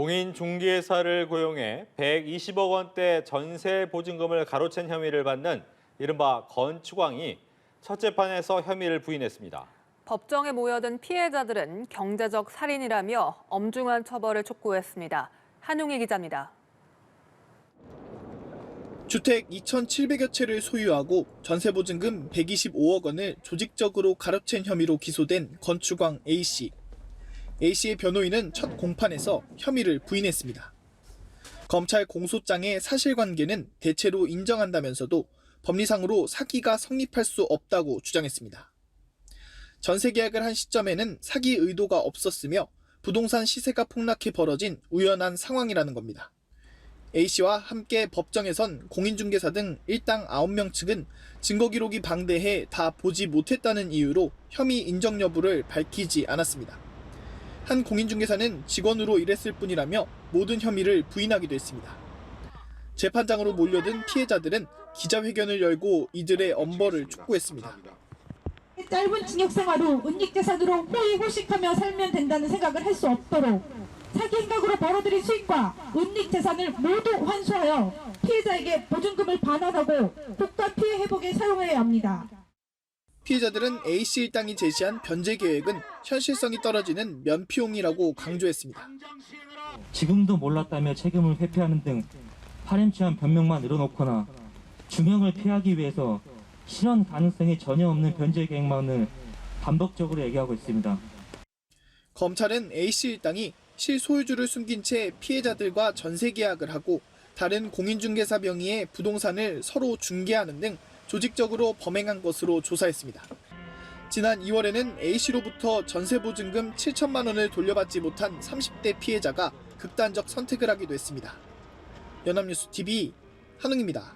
공인 중개사를 고용해 120억 원대 전세 보증금을 가로챈 혐의를 받는 이른바 건축왕이 첫 재판에서 혐의를 부인했습니다. 법정에 모여든 피해자들은 경제적 살인이라며 엄중한 처벌을 촉구했습니다. 한용희 기자입니다. 주택 2,700여 채를 소유하고 전세 보증금 125억 원을 조직적으로 가로챈 혐의로 기소된 건축왕 A씨. A씨의 변호인은 첫 공판에서 혐의를 부인했습니다. 검찰 공소장의 사실관계는 대체로 인정한다면서도 법리상으로 사기가 성립할 수 없다고 주장했습니다. 전세 계약을 한 시점에는 사기 의도가 없었으며 부동산 시세가 폭락해 벌어진 우연한 상황이라는 겁니다. A씨와 함께 법정에선 공인중개사 등 일당 9명 측은 증거 기록이 방대해 다 보지 못했다는 이유로 혐의 인정 여부를 밝히지 않았습니다. 한 공인중개사는 직원으로 일했을 뿐이라며 모든 혐의를 부인하기도 했습니다. 재판장으로 몰려든 피해자들은 기자회견을 열고 이들의 엄벌을 촉구했습니다. 짧은 징역 생활 후 은닉재산으로 호의호식하며 살면 된다는 생각을 할 수 없도록 사기 행각으로 벌어들인 수익과 은닉재산을 모두 환수하여 피해자에게 보증금을 반환하고 국가 피해 회복에 사용해야 합니다. 피해자들은 A씨 일당이 제시한 변제 계획은 현실성이 떨어지는 면피용이라고 강조했습니다. 지금도 몰랐다며 책임을 회피하는 등 파렴치한 변명만 늘어놓거나 중형을 피하기 위해서 실현 가능성이 전혀 없는 변제 계획만을 반복적으로 얘기하고 있습니다. 검찰은 A씨 일당이 실소유주를 숨긴 채 피해자들과 전세 계약을 하고 다른 공인중개사 명의의 부동산을 서로 중개하는 등 조직적으로 범행한 것으로 조사했습니다. 지난 2월에는 A씨로부터 전세 보증금 7천만 원을 돌려받지 못한 30대 피해자가 극단적 선택을 하기도 했습니다. 연합뉴스 TV 한웅입니다.